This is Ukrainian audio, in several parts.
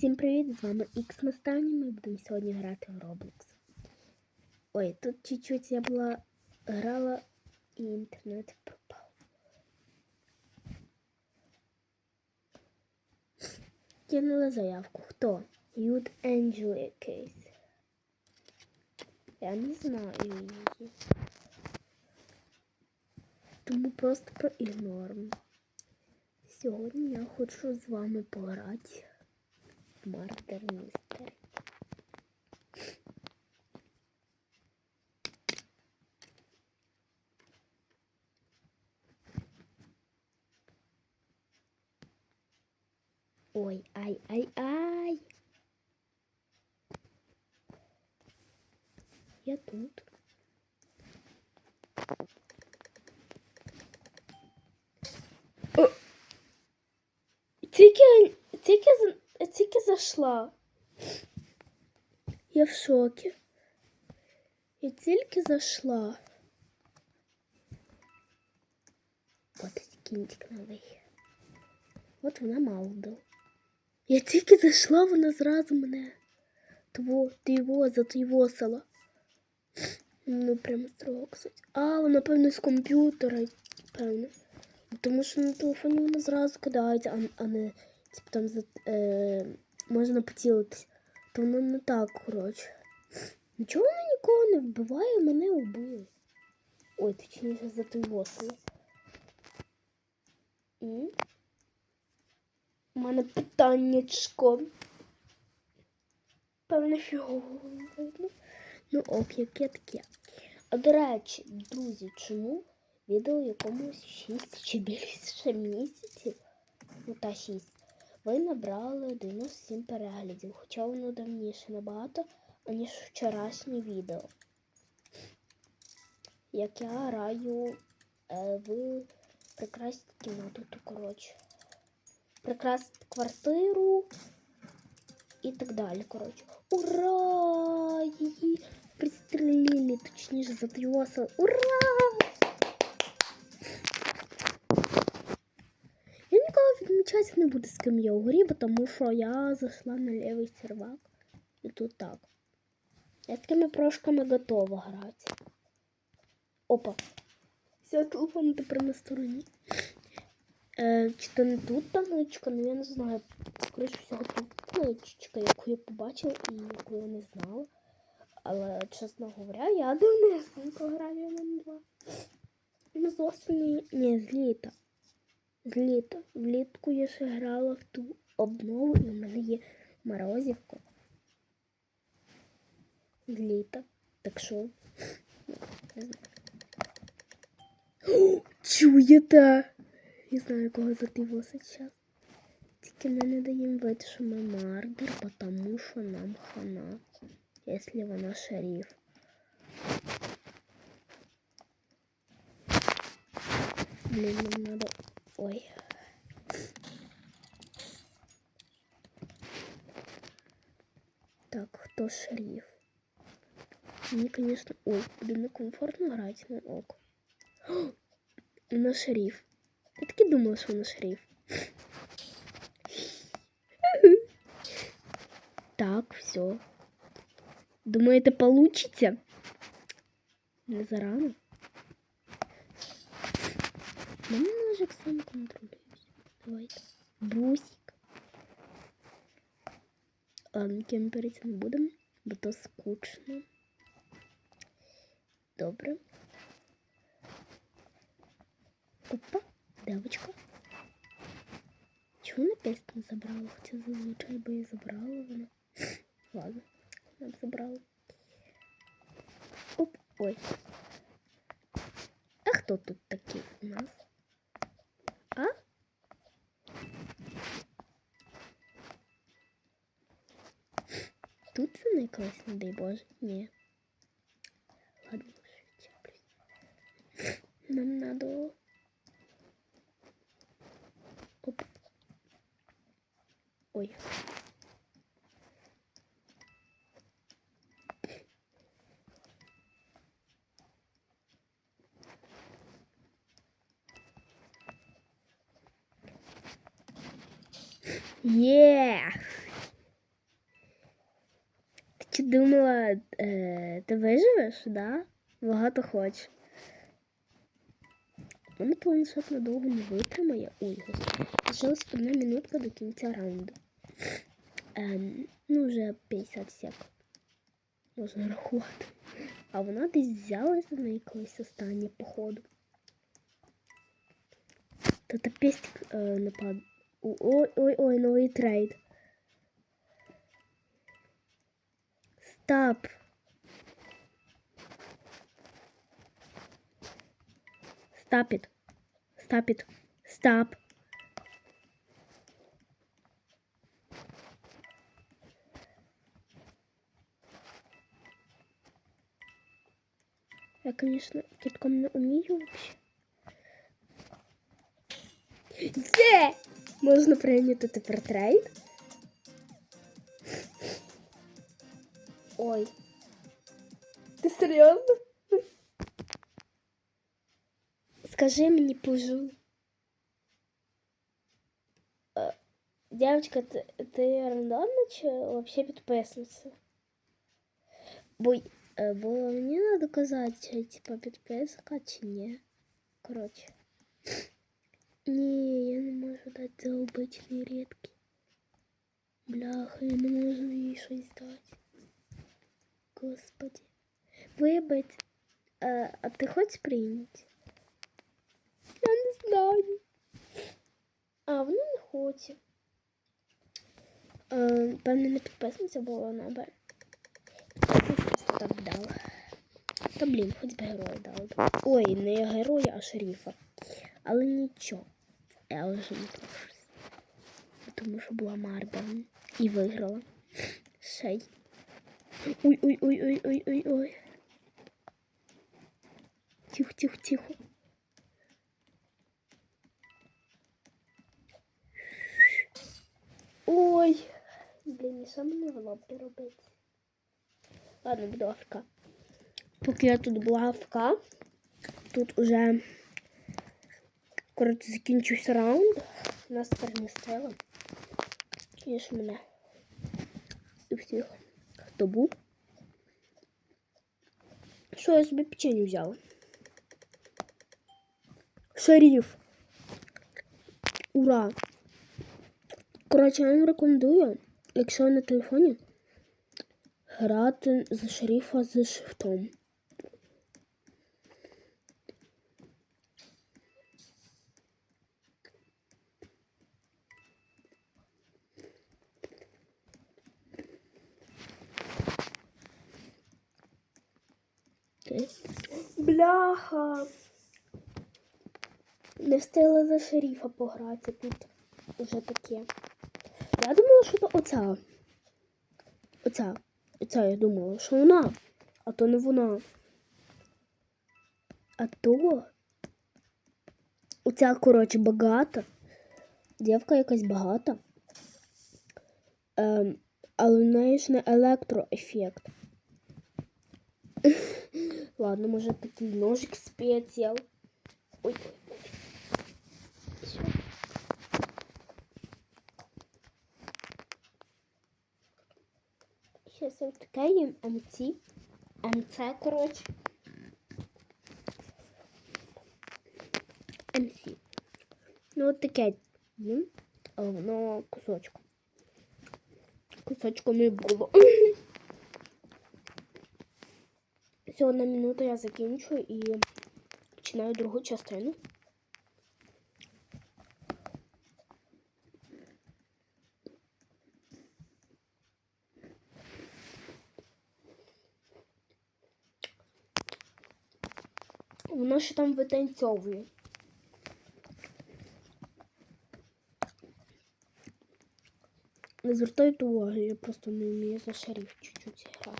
Всім привіт! З вами Ікс Мастані. Ми будемо сьогодні грати в Roblox. Ой, тут чуть-чуть я була грала і інтернет пропав. Кинула заявку. Хто? Юд Angel якийсь. Я не знаю її. Тому просто проігноримо. Сьогодні я хочу з вами пограти в Мартер Містер. Ой, ай, ай, ай. Я тут. О! Тільки, тільки, за- тільки зайшла. Я в шокі. Я тільки зайшла. От скінчик новий. От вона Малдо. Я тільки зайшла, вона зразу мене. Тво, тво, затвосила. Ну, прямо строго, кстати. А, вона, певно, з комп'ютера, певно. Тому що на телефоні вона зразу кидається, а не типу там за, е, можна поцілитись. То воно не так, коротше. Нічого вона нікого не вбиває, мене вбили. Ой, точніше за той восени. У мене питаннячко. Певне, фігово видно. Ну ок, яке таке. А до речі, друзі, чому відео якомусь 6 чи більше місяців, ну та 6, ви набрали 97 переглядів, хоча воно давніше набагато, аніж вчорашнє відео. Як я граю е, в прикрасити кімнату, то коротше. Прикрасити квартиру і так далі. Коротше. Ура! Її пристрелили, точніше затрьосили. Ура! Я відмічати не буду, з ким я у грі, бо тому що я зайшла на лівий сервак. І тут так. Я з такими прошками готова грати. Опа. Все, телефон тепер на стороні. Е, чи то не тут табличка, ну я не знаю. Скоріше всього табличка, яку я побачила і яку я не знала. Але, чесно говоря, я давнесенько граю на два. Ну, з осені, ні, з літа. З літа. Влітку я ще грала в ту обнову, і в мене є морозівка. З літа. Так що. не знаю. Чуєте? Я знаю, кого задивилася зараз. Тільки ми не даємо вид, що ми мардер, тому що нам хана, якщо вона шериф. Блін, нам надо... Ой. Так, хто шериф? Мені, конечно, ой, буде некомфортно грати на ок. На шериф. Я таки думала, що вона шериф. Так, все. Думаєте, получится? Не зарано. Нам ножик сам контролюється. Давайте. Бусик. Ладно, кемперити не будемо, бо то скучно. Добре. Опа, девочка. Чого на песню не забрала? Хоча зазвичай би і забрала вона. Ладно, вона забрала. Оп, ой. А хто тут такий у нас? Тут це не дай Боже. Ні. Ладно, щось. Нам надо Оп. Ой. Є! Думала, е, ти виживеш, да? Багато хочеш. У мене планшет надовго не витримає. Ой, господи. Лишилась одна минутка до кінця раунду. Ем, ну, вже 50 сек. Можна рахувати. А вона десь взялася на якось останнє походу. Та та пестик е, напад. Ой, ой, ой, новий трейд. Стап. Stop it. Stop it. Stop. Я, конечно, китком не умею вообще. Є! Можна прийняти тепер трейд. Ой. Ти серйозно? Скажи мені, пожу. Е, Дівчинка, ти, ти рандомна чи взагалі підписниця? Бо, е, бо мені треба казати, чи типа підписка, чи ні. Коротше. Ні, я не можу дати за обичний рідкий. Бляха, я не можу їй щось дати. Господи. Вибать, а, а ти хочеш прийняти? Я не знаю. А, вона не хоче. Певне, не підписниця була би. Просто так дала. Та блін, хоч би героя дали. б. Ой, не героя, а шерифа. Але нічого. Я вже не трошусь. Тому що була Марбел і виграла. Шей. Ой, ой, ой, ой, ой, ой, ой. Тихо, тихо, тихо. Ой. Блін, і мені в лобі робити? Ладно, буду АФК. Поки я тут була АФК, тут уже коротше закінчився раунд. Нас перемістили. Ж мене. І всіх, хто був. Що я собі печеню взяла? Шериф. Ура! Коротше, я вам рекомендую, якщо на телефоні, грати за шерифа з шифтом. Бляха. Не встигла за шерифа пограти тут. Уже таке. Я думала, що то оця. Оця. Оця я думала, що вона. А то не вона. А то. Оця, коротше, багата. Дівка якась багата. Ем, але в неї ж не електроефект. Ладно, може такий ножик спеціал. Ой. Всё. Сейчас я втикаю МЦ. МЦ, коротше. МЦ. Ну, от таке їм, але воно кусочком. Було. Одна минута я закінчу і починаю другу частину. Воно ще там витанцьовує. Не звертайте уваги, я просто не вмію за шериф чуть-чуть грати.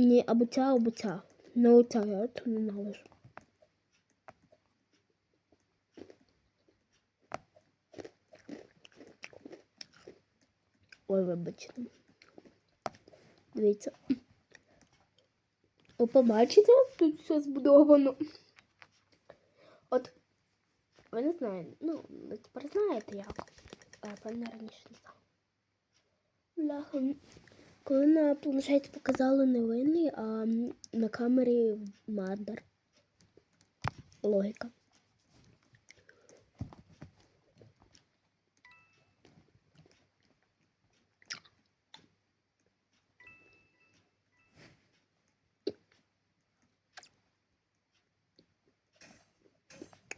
Ні, або ця, або ця. Не оця, я цю ненавижу. Ой, вибачте. Дивіться. О, побачите, тут все збудовано. От Ви не знаєте. Ну, ви тепер знаєте я певно раніше не знала. Бляха. Коли на планшеті показали невинний, а на камері мардер. Логіка.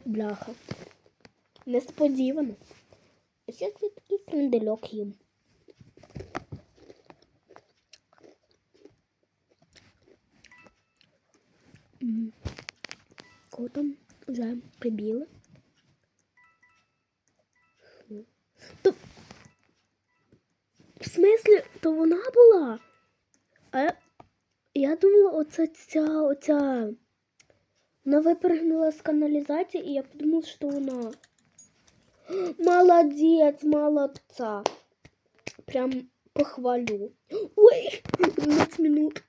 Бляха. Несподівано. А що це такий крендельок їм? вже прибіли? Що? То... В смислі, то вона була? А я, я думала, оце ця, оця... Вона випрыгнула з каналізації, і я подумала, що вона. Молодець, молодца. Прям похвалю. Ой, 15 минут.